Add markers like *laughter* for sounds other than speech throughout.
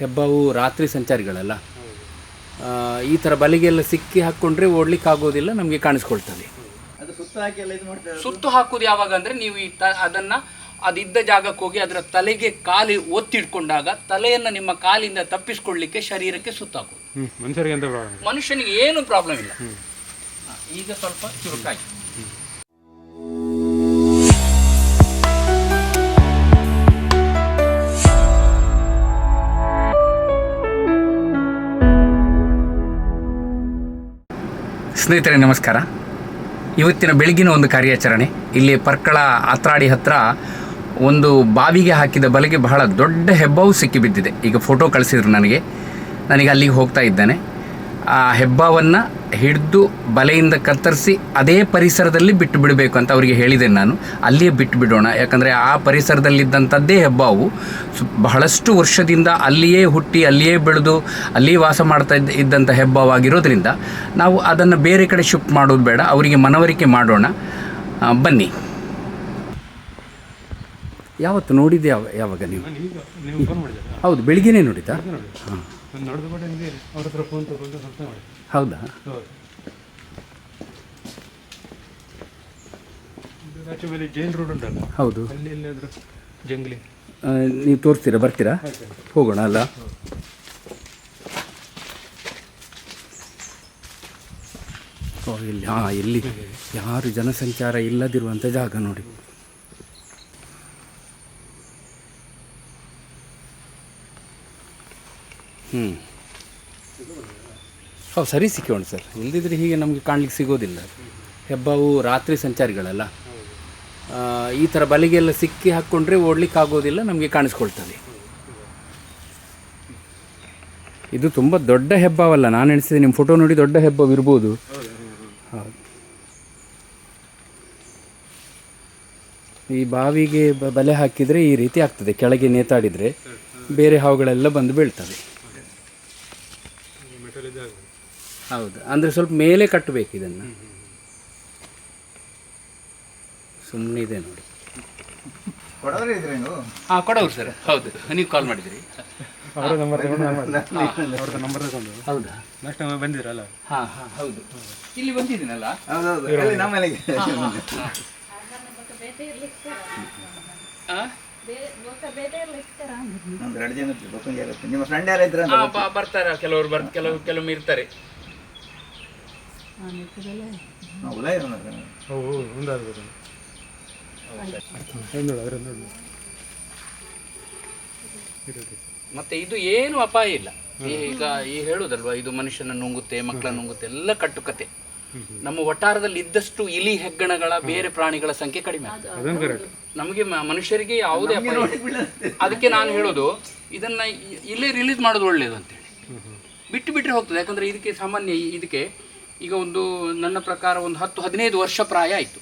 ಹೆಬ್ಬಾವು ರಾತ್ರಿ ಸಂಚಾರಿಗಳಲ್ಲ. ಆ, ಈ ಥರ ಬಲಿಗೆಲ್ಲ ಸಿಕ್ಕಿ ಹಾಕ್ಕೊಂಡ್ರೆ ಓಡ್ಲಿಕ್ಕೆ ಆಗೋದಿಲ್ಲ ನಮಗೆ ಕಾಣಿಸ್ಕೊಳ್ತದೆ. ಅದು ಸುತ್ತ ಇದು ಮಾಡ್ತಾರೆ ಸುತ್ತು ಹಾಕೋದು ಯಾವಾಗ ಅಂದರೆ ನೀವು ಈ ತ ಅದನ್ನು ಅದಿದ್ದ ಜಾಗಕ್ಕೆ ಹೋಗಿ ಅದರ ತಲೆಗೆ ಕಾಲಿ ಒತ್ತಿಡ್ಕೊಂಡಾಗ ತಲೆಯನ್ನು ನಿಮ್ಮ ಕಾಲಿಂದ ತಪ್ಪಿಸ್ಕೊಳ್ಳಿಕ್ಕೆ ಶರೀರಕ್ಕೆ ಸುತ್ತಾಕೋದು ಮನುಷ್ಯನಿಗೆ ಏನು ಪ್ರಾಬ್ಲಮ್ ಇಲ್ಲ. ಈಗ ಸ್ವಲ್ಪ ಚುರುಕಾಗಿ. ಸ್ನೇಹಿತರೆ, ನಮಸ್ಕಾರ. ಇವತ್ತಿನ ಬೆಳಗಿನ ಒಂದು ಕಾರ್ಯಾಚರಣೆ, ಇಲ್ಲಿ ಪರ್ಕಳ ಆತ್ರಾಡಿ ಹತ್ರ ಒಂದು ಬಾವಿಗೆ ಹಾಕಿದ ಬಲೆಗೆ ಬಹಳ ದೊಡ್ಡ ಹೆಬ್ಬಾವು ಸಿಕ್ಕಿಬಿದ್ದಿದೆ. ಈಗ ಫೋಟೋ ಕಳಿಸಿದ್ರು ನನಗೆ. ನನಗೆ ಅಲ್ಲಿಗೆ ಹೋಗ್ತಾ ಇದ್ದಾನೆ. ಆ ಹೆಬ್ಬಾವನ್ನು ಹಿಡಿದು ಬಲೆಯಿಂದ ಕತ್ತರಿಸಿ ಅದೇ ಪರಿಸರದಲ್ಲಿ ಬಿಟ್ಟು ಬಿಡಬೇಕು ಅಂತ ಅವರಿಗೆ ಹೇಳಿದೆ ನಾನು. ಅಲ್ಲಿಯೇ ಬಿಟ್ಟು ಬಿಡೋಣ. ಯಾಕಂದರೆ ಆ ಪರಿಸರದಲ್ಲಿದ್ದಂಥದ್ದೇ ಹೆಬ್ಬಾವು ಸು- ಬಹಳಷ್ಟು ವರ್ಷದಿಂದ ಅಲ್ಲಿಯೇ ಹುಟ್ಟಿ ಅಲ್ಲಿಯೇ ಬೆಳೆದು ಅಲ್ಲಿಯೇ ವಾಸ ಮಾಡ್ತಾ ಇದ್ದ ಇದ್ದಂಥ ಹೆಬ್ಬಾವಾಗಿರೋದ್ರಿಂದ ನಾವು ಅದನ್ನು ಬೇರೆ ಕಡೆ ಶಿಫ್ಟ್ ಮಾಡೋದು ಬೇಡ. ಅವರಿಗೆ ಮನವರಿಕೆ ಮಾಡೋಣ. ಬನ್ನಿ. ಯಾವತ್ತು ನೋಡಿದ್ದೆ ಯಾವ ಯಾವಾಗ ನೀವು? ಹೌದು ಬೆಳಿಗ್ಗೆನೇ ನೋಡಿದ್ದಾ? ನೋಡಿ ನಾನು ನೋಡಿದ ಕೂಡ ಹಿಂಗೆ ಅವ್ರ ಹತ್ರ ಫೋನ್ ತಗೊಂಡು ಸ್ವಲ್ಪ ಮಾಡಿ ಹೌದಾ? ಹೌದು. ಆಚೆ ಮೇಲೆ ಜೈನ್ ರೋಡ್ ಉಂಟಲ್ಲ? ಹೌದು. ಅಲ್ಲಿ ಎಲ್ಲಾದರೂ ಜಂಗ್ಲಿ? ಆ, ನೀವು ತೋರಿಸ್ತೀರಾ? ಬರ್ತೀರಾ? ಹೋಗೋಣ ಅಲ್ಲ? ಓ ಇಲ್ಲಿ ಹಾಂ ಇಲ್ಲಿ ಯಾರು ಜನಸಂಚಾರ ಇಲ್ಲದಿರುವಂಥ ಜಾಗ ನೋಡಿ. ಹ್ಞೂ ಹೌದು, ಸರಿ ಸಿಕ್ಕೋಣ ಸರ್. ಇಲ್ದಿದ್ರೆ ಹೀಗೆ ನಮಗೆ ಕಾಣ್ಲಿಕ್ಕೆ ಸಿಗೋದಿಲ್ಲ. ಹೆಬ್ಬಾವು ರಾತ್ರಿ ಸಂಚಾರಿಗಳಲ್ಲ. ಈ ಥರ ಬಲಿಗೆಲ್ಲ ಸಿಕ್ಕಿ ಹಾಕ್ಕೊಂಡ್ರೆ ಓಡ್ಲಿಕ್ಕೆ ಆಗೋದಿಲ್ಲ ನಮಗೆ ಕಾಣಿಸ್ಕೊಳ್ತದೆ. ಇದು ತುಂಬ ದೊಡ್ಡ ಹೆಬ್ಬಾವಲ್ಲ. ನಾನು ಎಣಿಸಿದೆ ನಿಮ್ಮ ಫೋಟೋ ನೋಡಿ ದೊಡ್ಡ ಹೆಬ್ಬವಿರ್ಬೋದು ಹೌದು. ಈ ಬಾವಿಗೆ ಬಲೆ ಹಾಕಿದರೆ ಈ ರೀತಿ ಆಗ್ತದೆ. ಕೆಳಗೆ ನೇತಾಡಿದರೆ ಬೇರೆ ಹಾವುಗಳೆಲ್ಲ ಬಂದು ಬೀಳ್ತವೆ. ಹೌದು ಅಂದರೆ ಸ್ವಲ್ಪ ಮೇಲೆ ಕಟ್ಟಬೇಕು ಇದನ್ನು. ಸುಮ್ಮನೆ ಇದೆ ನೋಡಿ. ಹಾಂ ಕೊಡೋರು ಸರ್. ಹೌದು ನೀವು ಕಾಲ್ ಮಾಡಿದಿರಿ. ಅವರ ನಂಬರ್ ತಗೊಂಡು ನಾನು ಮಾಡಿದೆ. ಅವ್ರದ್ದು ನಂಬರ್ ತಗೊಂಡು. ಹೌದಾ? ನೆಕ್ಸ್ಟ್ ಟೈಮ್ ಬಂದಿರಲ್ಲ ಹಾಂ ಹಾಂ ಹೌದು. ಇಲ್ಲಿ ಬಂದಿದ್ದೀನಲ್ಲ? ನಮ್ಮ ಮನೆಗೆ. ಆ? ಒಂದು ಎರಡು ಜನ ಇರುತ್ತೆ. ನಿಮ್ಮ ಫ್ರೆಂಡ್ ಯಾರು ಇದ್ರ ಆ, ಬ- ಬರ್ತಾರೆ ಕೆಲವರು ಬರ್ ಕೆಲವು ಕೆಲವೊಮ್ಮೆ ಇರ್ತಾರೆ. ಉದಯ ಇರೋಣ ಓ ಒಂದಾಗ್ಬೋದು ನೋಡಿ ಅದ್ರ ನೋಡಿ. ಮತ್ತೆ ಇದು ಏನು ಅಪಾಯ ಇಲ್ಲ. ಈಗ ಈ ಹೇಳುದಲ್ವಾ ಇದು ಮನುಷ್ಯನ ನುಂಗುತ್ತೆ ಮಕ್ಕಳ ನುಂಗುತ್ತೆ ಎಲ್ಲ ಕಟ್ಟುಕತೆ. ನಮ್ಮ ವಟಾರದಲ್ಲಿ ಇದ್ದಷ್ಟು ಇಲಿ ಹೆಗ್ಗಣಗಳ ಬೇರೆ ಪ್ರಾಣಿಗಳ ಸಂಖ್ಯೆ ಕಡಿಮೆ ನಮಗೆ ಮನುಷ್ಯರಿಗೆ ಯಾವುದೇ ಅದಕ್ಕೆ ನಾನು ಹೇಳೋದು ಇದನ್ನ ಇಲ್ಲೇ ರಿಲೀಸ್ ಮಾಡೋದು ಒಳ್ಳೇದು ಅಂತೇಳಿ. ಬಿಟ್ಟು ಬಿಟ್ಟರೆ ಹೋಗ್ತದೆ ಯಾಕಂದ್ರೆ ಇದಕ್ಕೆ ಸಾಮಾನ್ಯ ಇದಕ್ಕೆ ಈಗ ಒಂದು ನನ್ನ ಪ್ರಕಾರ ಒಂದು ಹತ್ತು ಹದಿನೈದು ವರ್ಷ ಪ್ರಾಯ ಆಯಿತು.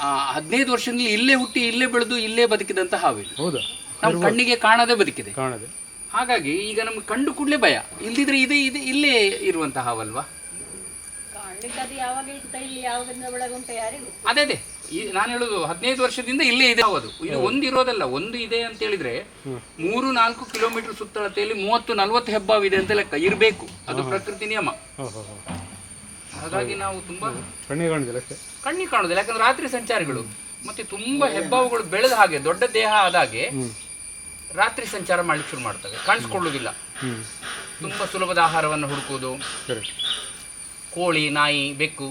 ಆ ಹದಿನೈದು ವರ್ಷದಲ್ಲಿ ಇಲ್ಲೇ ಹುಟ್ಟಿ ಇಲ್ಲೇ ಬೆಳೆದು ಇಲ್ಲೇ ಬದುಕಿದಂತ ಹಾವು ಹೌದಾ? ನಮ್ಮ ಕಣ್ಣಿಗೆ ಕಾಣದೆ ಬದುಕಿದೆ. ಕಾಣದೆ. ಹಾಗಾಗಿ ಈಗ ನಮ್ಗೆ ಕಂಡು ಕೂಡಲೇ ಭಯ. ಇಲ್ದಿದ್ರೆ ಇದೆ ಇದೆ ಇಲ್ಲೇ ಇರುವಂತಹ ಹಾವಲ್ವಾ? ಯಾವಾಗ ಇರ್ತಾ ಇಲ್ಲಿ ಯಾವಾಗಿಂದ ಒಳಗುಂಟ ಯಾರಿಗೂ ಅದೇ ಅದೇ. ಈ ನಾನು ಹೇಳೋದು ಹದಿನೈದು ವರ್ಷದಿಂದ ಇಲ್ಲೇ ಇದೆ ಅದು ಇದು ಒಂದು ಇರೋದಲ್ಲ ಒಂದು ಇದೆ ಅಂತ ಹೇಳಿದ್ರೆ ಮೂರು ನಾಲ್ಕು ಕಿಲೋಮೀಟರ್ ಸುತ್ತಳತೆಯಲ್ಲಿ ಮೂವತ್ತು ನಲ್ವತ್ತು ಹೆಬ್ಬಾವಿದೆ ಅಂತ ಲೆಕ್ಕ ಇರಬೇಕು. ಅದು ಪ್ರಕೃತಿ ನಿಯಮ. ಹಾಗಾಗಿ ನಾವು ತುಂಬಾ ಕಣ್ಣಿಗೆ ಕಾಣುದಿಲ್ಲ ಅಷ್ಟೇ. ಕಣ್ಣಿಗೆ ಕಾಣುದಿಲ್ಲ. ಯಾಕಂದ್ರೆ ರಾತ್ರಿ ಸಂಚಾರಿಗಳು ಮತ್ತೆ ತುಂಬಾ ಹೆಬ್ಬಾವುಗಳು ಬೆಳೆದ ಹಾಗೆ ದೊಡ್ಡ ದೇಹ ಆದಾಗೆ ರಾತ್ರಿ ಸಂಚಾರ ಮಾಡ್ಲಿಕ್ಕೆ ಶುರು ಮಾಡ್ತವೆ. ಕಾಣಿಸ್ಕೊಳ್ಳುವುದಿಲ್ಲ. ತುಂಬಾ ಸುಲಭದ ಆಹಾರವನ್ನು ಹುಡುಕುವುದು. ಕೋಳಿ ನಾಯಿ ಬೆಕ್ಕು.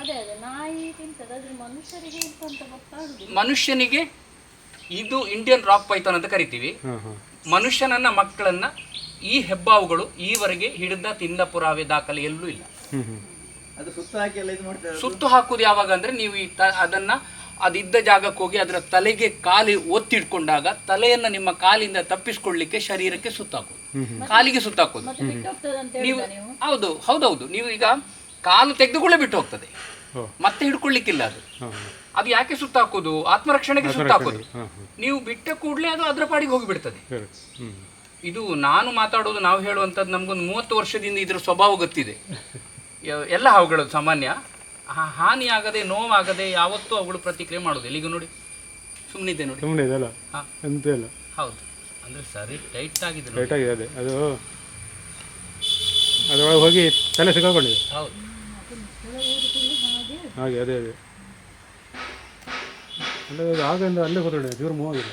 ಅದೇ ಅದೇ ನಾಯಿ ತಿಂತದೆ ಆದ್ರೆ ಮನುಷ್ಯರಿಗೆ ಇತ್ತು ಅಂತ ಗೊತ್ತಾಗುದಿಲ್ಲ. ಮನುಷ್ಯನಿಗೆ ಇದು ಇಂಡಿಯನ್ ರಾಕ್ ಪೈಥಾನ್ ಅಂತ ಕರಿತೀವಿ. ಮನುಷ್ಯನನ್ನ ಮಕ್ಕಳನ್ನ ಈ ಹೆಬ್ಬಾವುಗಳು ಈವರೆಗೆ ಹಿಡಿದ ತಿಂದ ಪುರಾವೆ ದಾಖಲೆ ಎಲ್ಲೂ ಇಲ್ಲ. ಅದು ಸುತ್ತ ಹಾಕಿ ಎಲ್ಲ ಇದು ಮಾಡ್ತಾರೆ. ಸುತ್ತು ಹಾಕುದು ಯಾವಾಗ ಅಂದ್ರೆ ನೀವು ಈ ತ ಅದನ್ನ ಅದಿದ್ದ ಜಾಗಕ್ಕೆ ಹೋಗಿ ಅದರ ತಲೆಗೆ ಕಾಲಿ ಒತ್ತಿಡ್ಕೊಂಡಾಗ ತಲೆಯನ್ನು ನಿಮ್ಮ ಕಾಲಿಂದ ತಪ್ಪಿಸ್ಕೊಳ್ಳಿಕ್ಕೆ ಶರೀರಕ್ಕೆ ಸುತ್ತಾಕೋದು ಕಾಲಿಗೆ ಸುತ್ತಾಕೋದು. ನೀವು ಹೌದು ಹೌದೌದು. ನೀವು ಈಗ ಕಾಲು ತೆಗೆದುಕೊಳ್ಳೇ ಬಿಟ್ಟು ಹೋಗ್ತದೆ. ಮತ್ತೆ ಹಿಡ್ಕೊಳ್ಳಿಕ್ಕಿಲ್ಲ ಅದು. ಅದು ಯಾಕೆ ಸುತ್ತಾಕೋದು? ಆತ್ಮರಕ್ಷಣೆಗೆ ಸುತ್ತಾಕೋದು. ನೀವು ಬಿಟ್ಟ ಕೂಡಲೇ ಅದು ಅದರ ಪಾಡಿಗೆ ಹೋಗಿಬಿಡ್ತದೆ. ಇದು ನಾನು ಮಾತಾಡೋದು ನಾವು ಹೇಳುವಂಥದ್ದು ನಮಗೊಂದು ಮೂವತ್ತು ವರ್ಷದಿಂದ ಇದರ ಸ್ವಭಾವ ಗೊತ್ತಿದೆ. *laughs* ಎಲ್ಲ ಹಾವುಗಳು ಸಾಮಾನ್ಯ. ಹಾನಿಯಾಗದೆ ನೋವಾಗದೆ ಯಾವತ್ತೂ ಅವುಗಳು ಪ್ರತಿಕ್ರಿಯೆ ಮಾಡೋದಿಲ್ಲ ಈಗ ನೋಡಿ? ಸುಮ್ಮನಿದೆ ನೋಡಿ. ಸುಮ್ಮನೆ ಇದೆಲ್ಲ ಹಾಂ. ಎಂತ ಇಲ್ಲ. ಹೌದು. ಅಂದ್ರೆ ಸರಿ ಟೈಟ್ ಆಗಿದೆ ನೋಡಿ. ಆಗಿದೆ ಅದೇ. ಅದು ಅದರೊಳಗೆ ಹೋಗಿ ತಲೆ ಸಿಕ್ಕಾಕೊಂಡಿದೆ. ಹೌದು. ಹಾಗೆ ಅದೇ ಅದೇ. ಅಲ್ಲೇ ಅದು ಆಗಿಂದ ಅಲ್ಲೇ ಕೂತ್ಕೊಂಡಿದೆ ಜೋರು ಮೂವ್ ಆಗಿದೆ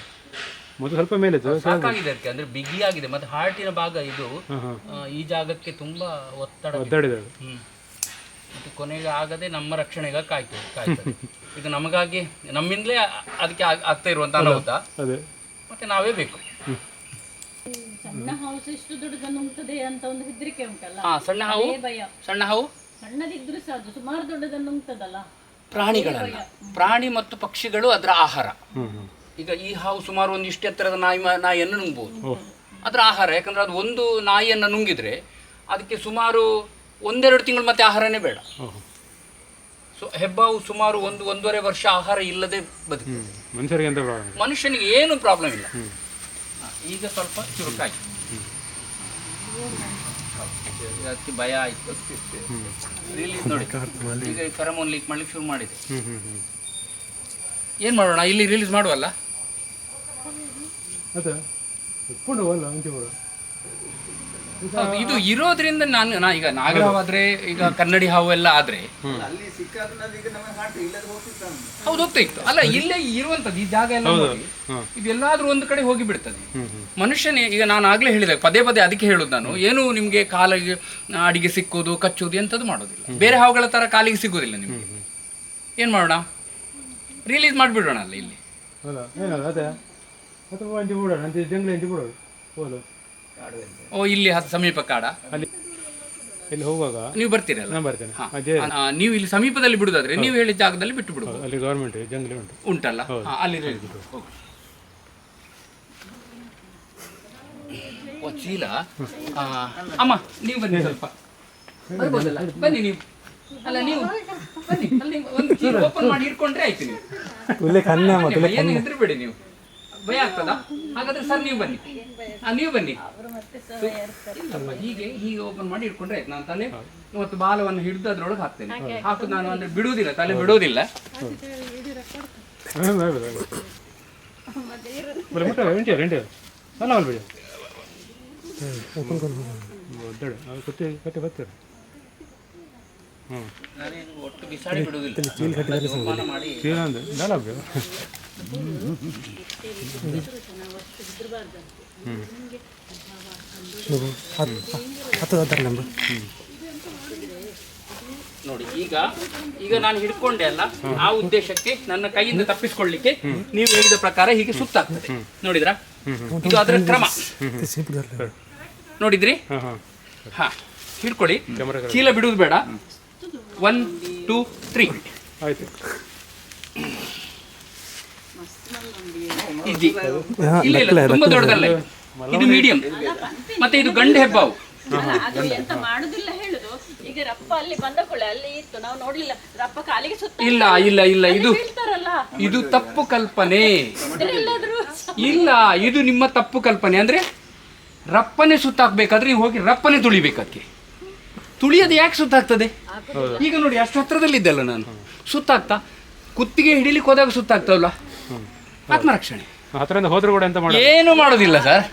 ಮೊದಲು ಸ್ವಲ್ಪ ಮೇಲಿತ್ತು ಸಾಕಾಗಿದೆ ಅದಕ್ಕೆ. ಅಂದ್ರೆ ಬಿಗಿಯಾಗಿದೆ. ಮತ್ತೆ ಹಾರ್ಟಿನ ಭಾಗ ಇದು ಹಾಂ ಹಾಂ. ಆ, ಈ ಜಾಗಕ್ಕೆ ತುಂಬಾ ಒತ್ತಡ ಒತ್ತಡ ಒದ್ದಾಡಿದೆ ಅದು. ಹ್ಮ್. ಮತ್ತೆ ಕೊನೆಗೆ ಆಗದೆ ನಮ್ಮ ರಕ್ಷಣೆಗೆ ಕಾಯ್ತು ಕಾಯ್ತದೆ. *laughs* ಇದು ನಮಗಾಗಿ ನಮ್ಮಿಂದಲೇ ಅದಕ್ಕೆ ಆಗ್- ಆಗ್ತಾ ಇರುವಂತ ಅನಾಹುತ. ಅದೇ. ಮತ್ತೆ ನಾವೇ ಬೇಕು. ಸಣ್ಣ ಹಾವು ಎಷ್ಟು ದೊಡ್ಡದನ್ನು ಉಂಟದೆ ಅಂತ ಒಂದು ಹೆದರಿಕೆ ಉಂಟಲ್ಲ? ಹಾ ಸಣ್ಣ ಹಾವು? ಭಯ. ಸಣ್ಣ ಹಾವು? ಸಣ್ಣದಿದ್ರು ಅದು ಸುಮಾರು ದೊಡ್ಡದನ್ನು ಉಂಟದಲ್ಲ? ಪ್ರಾಣಿಗಳಲ್ಲ. ಪ್ರಾಣಿ ಮತ್ತು ಪಕ್ಷಿಗಳು ಅದರ ಆಹಾರ. ಈಗ ಈ ಹಾವು ಸುಮಾರು ಒಂದು ಇಷ್ಟು ಎತ್ತರದ ನಾಯಿ ಮ- ನಾಯಿಯನ್ನು ನುಂಗ್ಬೋದು. ಅದರ ಆಹಾರ ಯಾಕಂದ್ರೆ ಅದು ಒಂದು ನಾಯಿಯನ್ನು ನುಂಗಿದ್ರೆ ಅದಕ್ಕೆ ಸುಮಾರು ಒಂದೆರಡು ತಿಂಗಳು ಮತ್ತೆ ಆಹಾರನೇ ಬೇಡ. ಸೊ ಹೆಬ್ಬಾವು ಸುಮಾರು ಒಂದು ಒಂದೂವರೆ ವರ್ಷ ಆಹಾರ ಇಲ್ಲದೆ ಬದುಕು. ಮನುಷ್ಯರಿಗೆ ಎಂತ ಪ್ರಾಬ್ಲಮ್ ಮನುಷ್ಯನಿಗೆ ಏನು ಪ್ರಾಬ್ಲಮ್ ಇಲ್ಲ. ಈಗ ಸ್ವಲ್ಪ ಚುರುಕಾಗಿ. ಅತಿ ಭಯ ಆಯ್ತು. ರಿಲೀಸ್ ನೋಡಿ. ಈಗ ಫೆರಮೋನ್ ಲೀಕ್ ಮಾಡ್ಲಿಕ್ಕೆ ಶುರು ಮಾಡಿದೆ. ಏನ್ ಮಾಡೋಣ? ಇಲ್ಲಿ ರಿಲೀಸ್ ಮಾಡುವಲ್ಲ? ಅದೇ ಒಪ್ಕೊಂಡು ಹೋಗಲ್ಲ ಅಂತ ಇದು ಇರೋದ್ರಿಂದ ನಾನು ನಾ ಈಗ ನಾಗರವಾದ್ರೆ ಈಗ ಕನ್ನಡಿ ಹಾವು ಎಲ್ಲ ಆದ್ರೆ. ಹೌದು ಹೋಗ್ತಾ ಇತ್ತು. ಅಲ್ಲ ಇಲ್ಲೇ ಇರುವಂತದ್ದು ಈ ಜಾಗ ಎಲ್ಲ ಇದೆಲ್ಲಾದ್ರೂ ಒಂದು ಕಡೆ ಹೋಗಿ ಬಿಡ್ತದೆ ಮನುಷ್ಯನೇ ಈಗ ನಾನು ಆಗ್ಲೇ ಹೇಳಿದೆ ಪದೇ ಪದೇ ಅದಕ್ಕೆ ಹೇಳುದು ನಾನು ಏನು ನಿಮ್ಗೆ ಕಾಲಿಗೆ ಅಡಿಗೆ ಸಿಕ್ಕೋದು ಕಚ್ಚೋದು ಎಂಥದ್ದು ಮಾಡೋದಿಲ್ಲ. ಬೇರೆ ಹಾವುಗಳ ತರ ಕಾಲಿಗೆ ಸಿಗೋದಿಲ್ಲ ನಿಮ್ಗೆ. ಏನ್ ಮಾಡೋಣ? ರಿಲೀಸ್ ಮಾಡಿಬಿಡೋಣ ಅಲ್ಲ ಇಲ್ಲಿ. ಓ ಇಲ್ಲಿ ಹತ್ತು ಸಮೀಪ ಕಾಡ. ಅಲ್ಲಿ ಇಲ್ಲಿ ಹೋಗುವಾಗ? ನೀವು ಬರ್ತೀರಲ್ಲ? ನಾನು ಬರ್ತೇನೆ. ಹಾ. ಅದೇ. ಆ, ನೀವು ಇಲ್ಲಿ ಸಮೀಪದಲ್ಲಿ ಬಿಡುದಾದ್ರೆ ನೀವು ಹೇಳಿದ ಜಾಗದಲ್ಲಿ ಬಿಟ್ಟು ಬಿಡುದು ಅಲ್ಲಿ ಗೌರ್ಮೆಂಟ್ ಜಂಗಲಿ ಉಂಟು. ಉಂಟಲ್ಲ? ಹಾ, ಅಲ್ಲಿ. ಹೋಗು. ಓ ಚೀಲ? ಆ, ಅಮ್ಮ ನೀವು ಬನ್ನಿ ಸ್ವಲ್ಪ. ಬರ್ಬೋದಲ್ಲ? ಬನ್ನಿ ನೀವು. ಅಲ್ಲ ನೀವು ಬನ್ನಿ. ಅಲ್ಲಿ ಒಂದು ಚೀಲ ಓಪನ್ ಮಾಡಿ ಇಟ್ಕೊಂಡ್ರೆ ಆಯ್ತು ನೀವು. ಇಲ್ಲೇ ಕನ್ನೆ ಏನು ಹೆದರ್ಬೇಡಿ ನೀವು. ಭಯ ಆಗ್ತದ? ಹಾಗಾದ್ರೆ ಸರ್ ನೀವು ಬನ್ನಿ. ಆ, ನೀವು ಬನ್ನಿ. ಅವರು ಮತ್ತೆ ಸಹ ಇರ್ತಾರೆ ಹೀಗೆ ಹೀಗೆ ಓಪನ್ ಮಾಡಿ ಇಟ್ಕೊಂಡ್ರೆ ಆಯ್ತು. ನಾನು ತಲೆ ಮತ್ತು ಬಾಲವನ್ನು ಹಿಡಿದು ಅದ್ರೊಳಗೆ ಹಾಕ್ತೇನೆ. ಹಾಕುದು ನಾನು ಅಂದ್ರೆ ಬಿಡುವುದಿಲ್ಲ ತಲೆ ಬಿಡುವುದಿಲ್ಲ. ಹ್ಞೂ ನೋಡಿ ಈಗ ಈಗ ನಾನು ಹಿಡ್ಕೊಂಡೆ ಅಲ್ಲ ಆ ಉದ್ದೇಶಕ್ಕೆ ನನ್ನ ಕೈಯಿಂದ ತಪ್ಪಿಸ್ಕೊಳ್ಳಿಕ್ಕೆ ನೀವು ಹೇಳಿದ ಪ್ರಕಾರ ಹೀಗೆ ಸುತ್ತಾಗ್ತದೆ. ನೋಡಿದ್ರಾ? ಇದು ಅದರ ಕ್ರಮ. ನೋಡಿದ್ರಿ? ಹಾಂ ಹಿಡ್ಕೊಳ್ಳಿ. ಚೀಲ ಬಿಡುವುದು ಬೇಡ. ಒನ್ ಟೂ ತ್ರೀ ಆಯ್ತು. ಈಜಿ ಇಲ್ಲ ಇಲ್ಲ ತುಂಬಾ ದೊಡ್ಡದಲ್ಲ. ಇದು. ಮೀಡಿಯಂ ಮತ್ತೆ ಇದು ಗಂಡ ಹೆಬ್ಬಾವು. ಅದು ಎಂತ ಮಾಡುದಿಲ್ಲ ಹೇಳುದು. ಈಗ ರಪ್ಪ ಅಲ್ಲಿ ಬಂದ ಕೂಡ ಅಲ್ಲಿ ಇತ್ತು ನಾವು ನೋಡ್ಲಿಲ್ಲ. ರಪ್ಪ ಕಾಲಿಗೆ ಸುತ್ತ ಇಲ್ಲ ಇಲ್ಲ ಇಲ್ಲ ಇದು ಇದು ತಪ್ಪು ಕಲ್ಪನೆ. ಇಲ್ಲ ಇದು ನಿಮ್ಮ ತಪ್ಪು ಕಲ್ಪನೆ. ಅಂದ್ರೆ ರಪ್ಪನೆ ಸುತ್ತಾಕ್ಬೇಕಾದ್ರೆ ನೀವು ಹೋಗಿ ರಪ್ಪನೆ ತುಳಿಬೇಕು ಅದಕ್ಕೆ ತುಳಿಯೋದು ಯಾಕೆ ಸುತ್ತಾಗ್ತದೆ? ಈಗ ನೋಡಿ ಅಷ್ಟು ಹತ್ರದಲ್ಲಿದ್ದಲ್ಲ ನಾನು. ಸುತ್ತಾಗ್ತಾ? ಕುತ್ತಿಗೆ ಹಿಡಿಲಿಕ್ಕೆ ಹೋದಾಗ ಸುತ್ತಾಗ್ತಾವಲ್ಲ? ಆತ್ಮರಕ್ಷಣೆ. ಹತ್ರದಿಂದ ಹೋದ್ರು ಕೂಡ ಎಂತ ಮಾಡಿ ಏನು ಮಾಡೋದಿಲ್ಲ ಸರ್.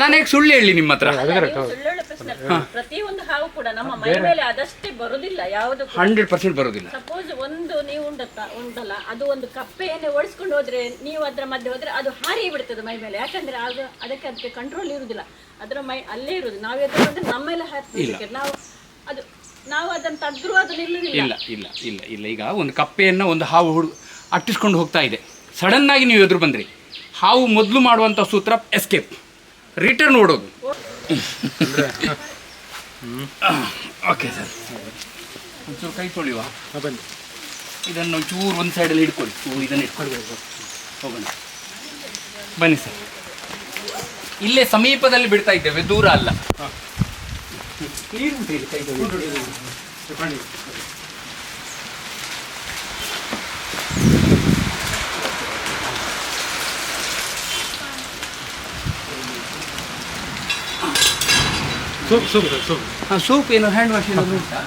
ನಾನು ಹೇಗೆ ಸುಳ್ಳು ಹೇಳಿ ನಿಮ್ಮ ಹತ್ರ? ಸುಳ್ಳೊಳ್ಳೆ ಪ್ರಶ್ನೆ ಪ್ರತಿಯೊಂದು ಹಾವು ಕೂಡ ನಮ್ಮ ಮೈ ಮೇಲೆ ಅದಷ್ಟೇ ಬರುದಿಲ್ಲ ಯಾವುದು ಹಂಡ್ರೆಡ್ ಪರ್ಸೆಂಟ್ ಬರೋದಿಲ್ಲ. ಸಪೋಸ್ ಒಂದು ನೀವು ಉಂಡತ್ತ ಉಂಟಲ್ಲ ಅದು ಒಂದು ಕಪ್ಪೆಯನ್ನೇ ಓಡಿಸ್ಕೊಂಡು ಹೋದ್ರೆ ನೀವು ಅದರ ಮಧ್ಯೆ ಹೋದ್ರೆ ಅದು ಹಾರಿ ಬಿಡ್ತದೆ ಮೈ ಮೇಲೆ ಯಾಕಂದ್ರೆ ಆಗ ಅದಕ್ಕೆ ಅದಕ್ಕೆ ಕಂಟ್ರೋಲ್ ಇರುವುದಿಲ್ಲ ಅದರ ಮೈ ಅಲ್ಲೇ ಇರುದು ನಾವು ಎದುರು ಬಂದ್ರೆ ನಮ್ಮ ಮೇಲೆ ಹಾಕ್ತಿದ್ದಕ್ಕೆ ನಾವು ಅದು ನಾವು ಅದನ್ನು ತದ್ರು ಅದು ನಿಲ್ಲುವುದಿಲ್ಲ. ಇಲ್ಲ ಇಲ್ಲ ಇಲ್ಲ ಇಲ್ಲ. ಈಗ ಒಂದು ಕಪ್ಪೆಯನ್ನು ಒಂದು ಹಾವು ಹುಡು ಅಟ್ಟಿಸ್ಕೊಂಡು ಹೋಗ್ತಾ ಇದೆ. ಸಡನ್ ಆಗಿ ನೀವು ಎದುರು ಬಂದ್ರಿ. ಹಾವು ಮೊದಲು ಮಾಡುವಂಥ ಸೂತ್ರ ಎಸ್ಕೇಪ್ ರಿಟರ್ನ್ ಓಡೋದು. ಓಕೆ ಸರ್ ಒಂಚೂರು ಕೈ ತೊಳಿವ ಬನ್ನಿ. ಇದನ್ನು ಒಂಚೂರು ಒಂದು ಸೈಡಲ್ಲಿ ಹಿಡ್ಕೊಳ್ಳಿ. ಚೂರು ಇದನ್ನು ಇಟ್ಕೊಳ್ಬೇಕು. ಹೋಗೋಣ. ಬನ್ನಿ ಸರ್ ಇಲ್ಲೇ ಸಮೀಪದಲ್ಲಿ ಬಿಡ್ತಾ ಇದ್ದೇವೆ. ದೂರ ಅಲ್ಲ. ನೀರು ಕೈ ಇಲ್ಲಿ ಕೈ ಸೂಪ್ ಸೂಪ್ ಸೂಪ್. ಹಾಂ ಸೋಪ್ ಏನು ಹ್ಯಾಂಡ್ ವಾಶ್ ಏನಾದರೂ ಉಂಟಾ?